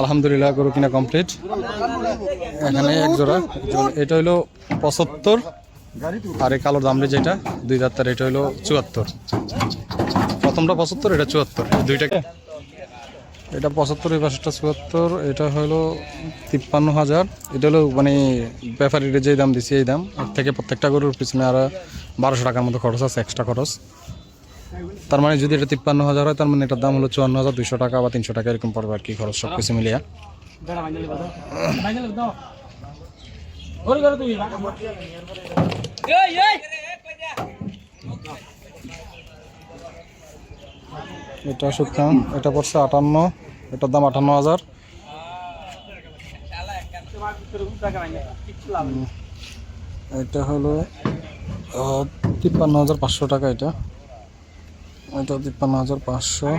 আলহামদুলিল্লাহ, গরু কিনা কমপ্লিট এখানে এক জোড়া। এটা হলো পঁচাত্তর। আর এই কালো দামড়ি যেটা, দুই দাঁতার, এটা হলো চুয়াত্তর। প্রথমটা পঁচাত্তর, এটা চুয়াত্তর। দুইটাকে এটা পঁচাত্তর, এই পাশেরটা চুয়াত্তর। এটা হলো তিপ্পান্ন হাজার। এটা হলো মানে ব্যাপারীর যে দাম দিছি, এই দাম। এর থেকে প্রত্যেকটা গরুর পিছনে আর বারোশো টাকার মতো খরচ আছে এক্সট্রা খরচ। তার মানে যদি এটা তিপ্পান্ন হাজার হয়, তার মানে এটার দাম হলো চুয়ান্ন হাজার দুশো টাকা বা তিনশো টাকা, এরকম পড়বে আর কি খরচ সব কিছু মিলিয়ে। এটা সুখাম এটা পড়ছে আটান্ন, এটার দাম আটান্ন হাজার। এটা হলো তিপ্পান্ন হাজার পাঁচশো টাকা এটা। এটা তিপ্পান্ন হাজার পাঁচশো।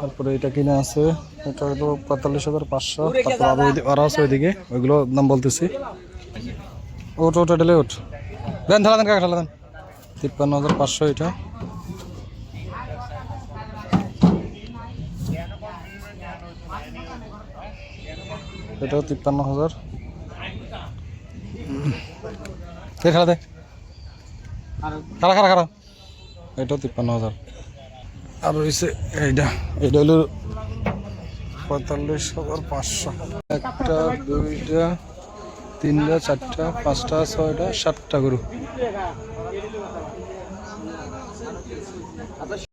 তারপরে এটা কিনে আছে এটা হলো পঁয়তাল্লিশ হাজার পাঁচশো। তারপর আরও ওইদি- আরও আছে ওইদিকে ওইগুলো দাম বলতেছি। ওট ওট এটালে ওট দেন ঢালা দেন কাকা দেন। তিপ্পান্ন হাজার পাঁচশো এটা। এটাও তিপ্পান্ন হাজার। খেলা দে। খারা খারা খারা এটাও তিপ্পান্ন হাজার। আর রয়েছে এইটা এটা হলো পঁয়তাল্লিশ হাজার পাঁচশো। একটা দুইটা তিনটা চারটা পাঁচটা ছয়টা সাতটা গরু।